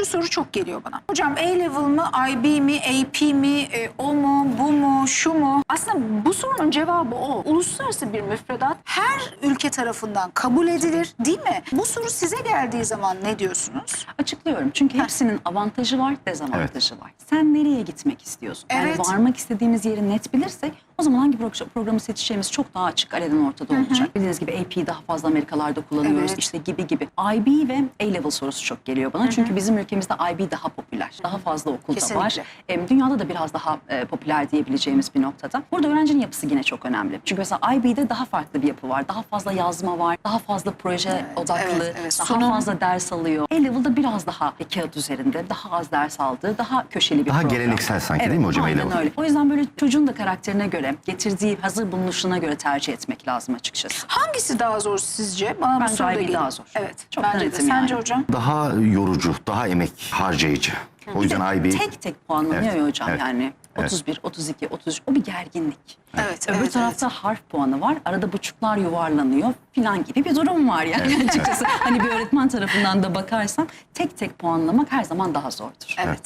şu soru çok geliyor bana. Hocam A-level mı, IB mi, AP mi, e, o mu, bu mu, şu mu? Aslında bu sorunun cevabı o. Uluslararası bir müfredat her ülke tarafından kabul edilir değil mi? Bu soru size geldiği zaman ne diyorsunuz? Açıklıyorum. Çünkü hepsinin avantajı var, dezavantajı var. Sen nereye gitmek istiyorsun? Evet. Yani varmak istediğimiz yeri net bilirsek o zaman hangi pro- programı seçeceğimiz çok daha açık, alenen ortada olacak. Bildiğiniz gibi AP daha fazla Amerikalarda kullanıyoruz Evet. işte gibi gibi. IB ve A-level sorusu çok geliyor bana. Çünkü bizim ülkemizde IB daha popüler. Daha fazla okulda var. Kesinlikle. Em, dünyada da biraz daha e, popüler diyebileceğimiz bir noktada. Burada öğrencinin yapısı yine çok önemli. Çünkü mesela IB'de daha farklı bir yapı var. Daha fazla yazma var. Daha fazla proje odaklı. evet, evet. Daha Sunum. fazla ders alıyor. A-Level'da biraz daha kağıt üzerinde, daha az ders aldığı, daha köşeli bir Daha program. geleneksel sanki evet, değil mi hocam A-Level? öyle. O yüzden böyle çocuğun da karakterine göre, getirdiği hazır bulunuşuna göre tercih etmek lazım açıkçası. Hangisi daha zor sizce? Bana bu Bence soru da geliyor. daha zor. Evet. Çok bence de. netim Sence yani. hocam? Daha yorucu, daha emek harcayıcı. O yüzden IB Tek tek puanlanıyor Evet, ya hocam evet, yani. evet. 31, 32, 33 o bir gerginlik. Evet, Öbür evet, tarafta harf puanı var. Arada buçuklar yuvarlanıyor filan gibi bir durum var yani açıkçası. Hani bir öğretmen tarafından da bakarsan tek tek puanlamak her zaman daha zordur. Evet.